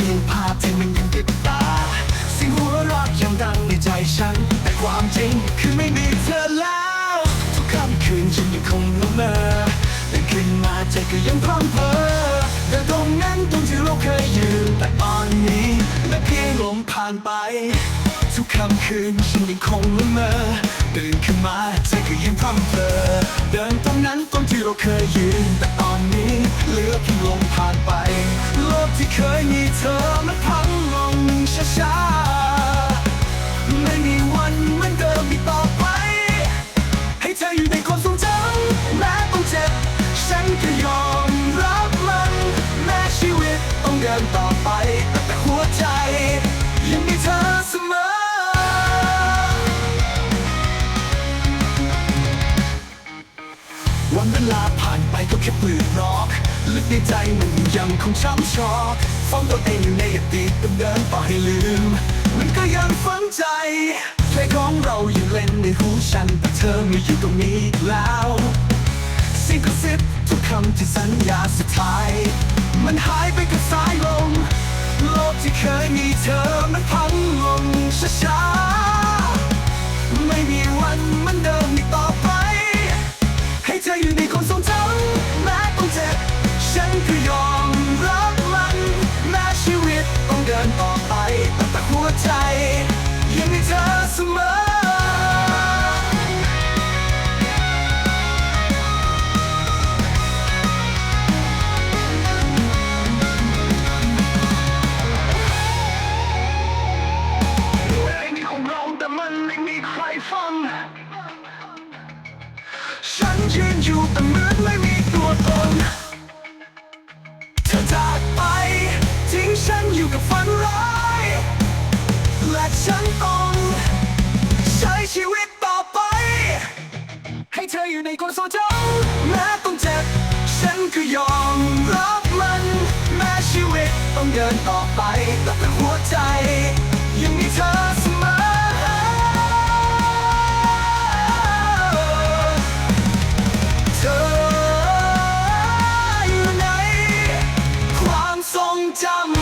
พียงภาพที่มันยังติดตาสิ่งหัวรากยังดังในใจฉัน แต่ความจริงคือไม่มีเธอแล้ว ทุกค่ำคืนฉันยังคงละเมอแต่ขึ้นมาใจก็ยังพร่ำเพ้อแต่ตรงนั้นตรงที่เราเคยยืนแต่ตอนนี้และเพียงลมผ่านไป ทุกค่ำคืนฉันยังคงละเมอตื่นขึ้นมาใจก็ยังพร่ำเพ้อเดินตรงนั้นตรงที่เราเคยยืนแต่ตอนนี้เหลือเพียงลมผ่านไปโลกที่เคยมี วันเวลาผ่านไปก็แค่ปลืดรอกลึกในใจมันยังคงช้ำชอกฟ้องตัวเองอยู่ในอดีตเดิมๆต่อให้ลืม มันก็ยังฝังใจเพลงของเรายังเล่นในหูฉันแต่เธอไม่อยู่ตรงนี้อีกแล้วสิ่งกระซิบทุกคำที่สัญญาสุดท้าย มันหายไปกับสายลมโลกที่เคยมีเธอมันพัง ฟัง ฉันยืนอยู่แต่เหมือนไม่มีตัวตน เธอจากไป ทิ้งฉันอยู่กับฝันร้าย และฉันต้องใช้ชีวิตต่อไป ให้เธออยู่ในความทรงจแม้ต้องเจ็บ ฉันก็ยอมรับมัน แม้ชีวิตต้องเดินต่อไปแต่หัวใจ time